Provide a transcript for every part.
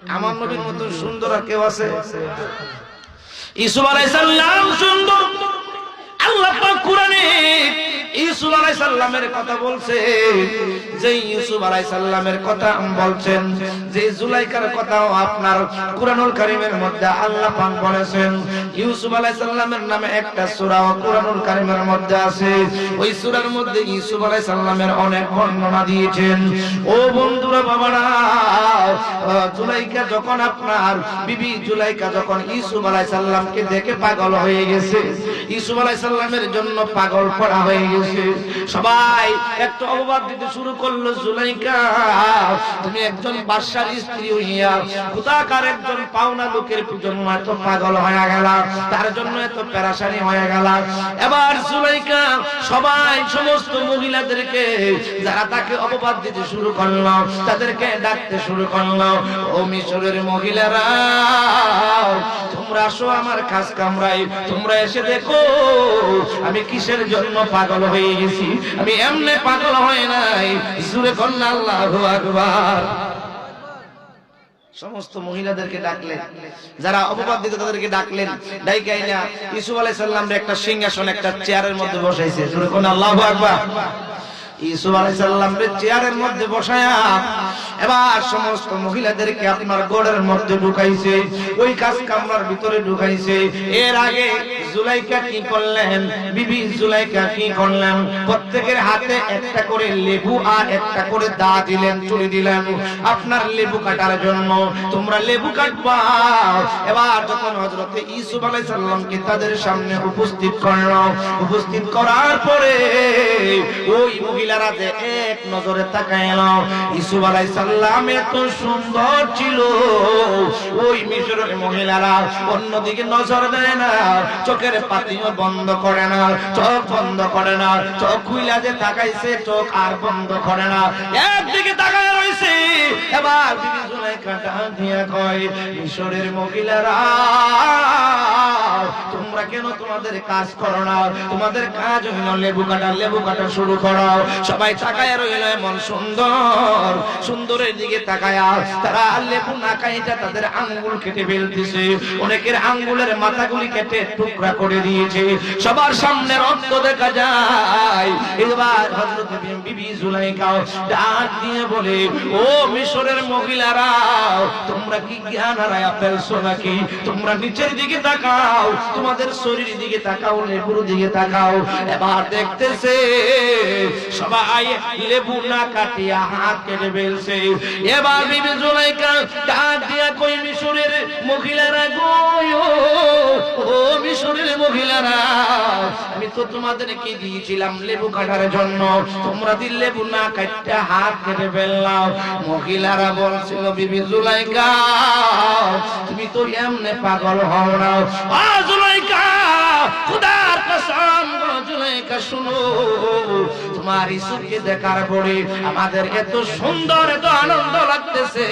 আমার নবীর মতন সুন্দর আর কেউ আছে? ইসুফ আলাইহিস সালাম সুন্দর। আল্লাহ পাক কোরআনে ইউসুফ আলাইহিস সালামের কথা যে ইউসুফ কথা বলছেন, যে জুলাইকার কথাও আপনার মধ্যে আল্লাহ বলেছেন। ইউসুফ নামে একটা মধ্যে আছে। ওই মধ্যে ইউসুফ অনেক বর্ণনা দিয়েছেন। ও বন্ধুরা, বাবারা জুলাইকা যখন আপনার বিবি জুলাইকা যখন ইউসুফ দেখে পাগল হয়ে গেছে, ইউসুফ আলাইহিস সালামের জন্য পাগল পড়া হয়ে গেছে। সবাই একটু অপবাদ দিতে শুরু করল, জুলাইকা, তুমি একজন বাদশার স্ত্রী হইয়া খুদাকার একজন পাওনা লোকের জন্য এত পাগল হয়ে গেল, তার জন্য এত পেরাশানি হয়ে গেল? এবার জুলাইকা, সবাই সমস্ত মহিলাদেরকে, যারা তাকে অপবাদ দিতে শুরু করল, তাদেরকে ডাকতে শুরু করল, ও মিশরের মহিলারা তোমরা আসো আমার খাস কামরাই তোমরা এসে দেখো, আমি কিসের জন্য পাগল হয়ে গেছি? আমি এমনি পাগল হয় নাই। জুড়ে কন্যা আল্লাহ আকবার। সমস্ত মহিলাদেরকে ডাকলেন। যারা অপবাদ দিত তাদেরকে ডাকলেন। ডাইকাই না ইসুফ আলাইহিস সালামের একটা সিংহাসন, একটা চেয়ারের মধ্যে বসাইছে। জোরে কোন আল্লাহু আকবার। মধ্যে বসায়া এবার সমস্ত আপনার গোড়ের মধ্যে ঢুকাইছে, ওই কাজ কামরার ভিতরে ঢুকাইছে। এর আগে জুলাইকা কি করলেন? বিবি জুলাইকা কি করলেন? প্রত্যেকের হাতে একটা করে লেবু আর একটা করে দা দিলেন চুরি দিলেন। আপনার লেবু কাটার জন্য তোমরা লেবু কাটবা। এবার যখন হযরতে ইসুফ আলাইহিস সালামকে তাদের সামনে উপস্থিত করল, উপস্থিত করার পরে ওই মহিলারা যে এক নজরে তাকাইলো ইসুফ আলাইহিস সালাম এত সুন্দর ছিল। ওই মিশরের মহিলারা অন্যদিকে নজর দেয় না চোখের পাতিও বন্ধ করে না, চোখ বন্ধ করে না, চোখ খুইলা যে তাকাইছে, চোখ আর বন্ধ করে না। একদিকে তাকায় রইছে, এবার বিবি জুলাইকা ডাক দিয়া কয়, মিশরের মহিলারা কেন তোমাদের কাজ করো না? তোমাদের কাজ হইল লেবু কাটা লেবু কাটা শুরু করো। সবাই তাকায় রইল এমন সুন্দর, সুন্দরের দিকে তাকায়া। তারা লেবু না কাইটা তাদের আঙ্গুল কেটে ফেলতেছে। অনেকের আঙ্গুলের মাথাগুলি কেটে টুকরা করে দিয়েছে। সবার সামনে রক্ত দেখা যায়। এবার হযরত বিবি জুলাইকা ডাক দিয়ে বলে, ও মিশরের মহিলারা, তোমরা কি জ্ঞান হারায়া ফেলছো নাকি? তোমরা নিচের দিকে তাকাও, তোমাদের শরীর দিকে তাকাও, লেবুর দিকে তাকাও। এবার দেখতেছে, সবাই লেবু না কাটিয়া হাত কেটে ফেলছে। এবার বিবি জুলাইকা ডাক দিয়া কই মিশরের মহিলারা গো ও মিশরের মহিলারা, আমি তো তোমাদের কি দিয়েছিলাম লেবু কাটার জন্য। তোমরা দিল লেবু না কাটতে হাত কেটে ফেললাম। মহিলারা বলছিল, বিবি জুলাইকা, তুমি তো এমনে পাগল হও না। জুলাইকা দেখার পরে সুন্দর, এত আনন্দ লাগতেছে।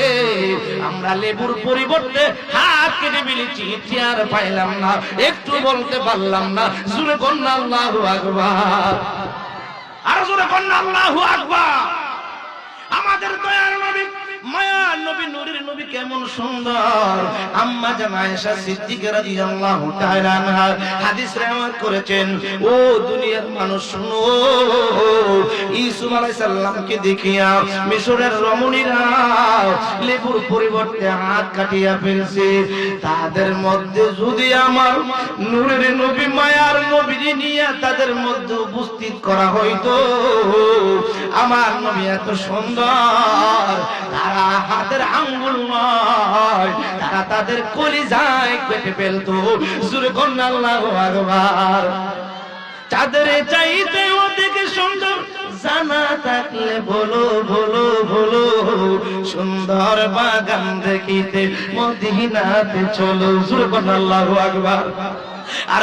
আমরা লেবুর পরিবর্তে হাত কেটে চেয়ার পাইলাম না, একটু বলতে পারলাম না। জুড়ে কন্যা আল্লাহ আকবার। আর জুরে কন্যা আল্লাহ আকবার। আমাদের দয়ার নবী মায়ার নবী নূরের নবী কেমন সুন্দর। আম্মা জান আয়েশা সিদ্দিকা রাদিয়াল্লাহু তাআলা আনহা হাদিস রহমত করেছেন, ও দুনিয়ার মানুষ, শুনো ইসুফ আলাইহিস সালামকে দেখিয়া মিশরের রমণীরা লেবুর পরিবর্তে হাত কাটিয়া ফেলছে। তাদের মধ্যে যদি আমার নূরের নবী, মায়ার নবী নিয়ে তাদের মধ্যে উপস্থিত করা হইতো, আমার নবী এত সুন্দর। তারা হাতের আঙ্গুল নয়, তারা তাদের কলিজায় কেটে ফেলতো। জুরে কন্যা আল্লাহু আকবার। চাঁদের চাইতে সুন্দর জানা থাকলে বলো বলো বলো সুন্দর বাগান দেখিতে মদিনাতে চলো। জুরে কন্যা আল্লাহু আকবার। আর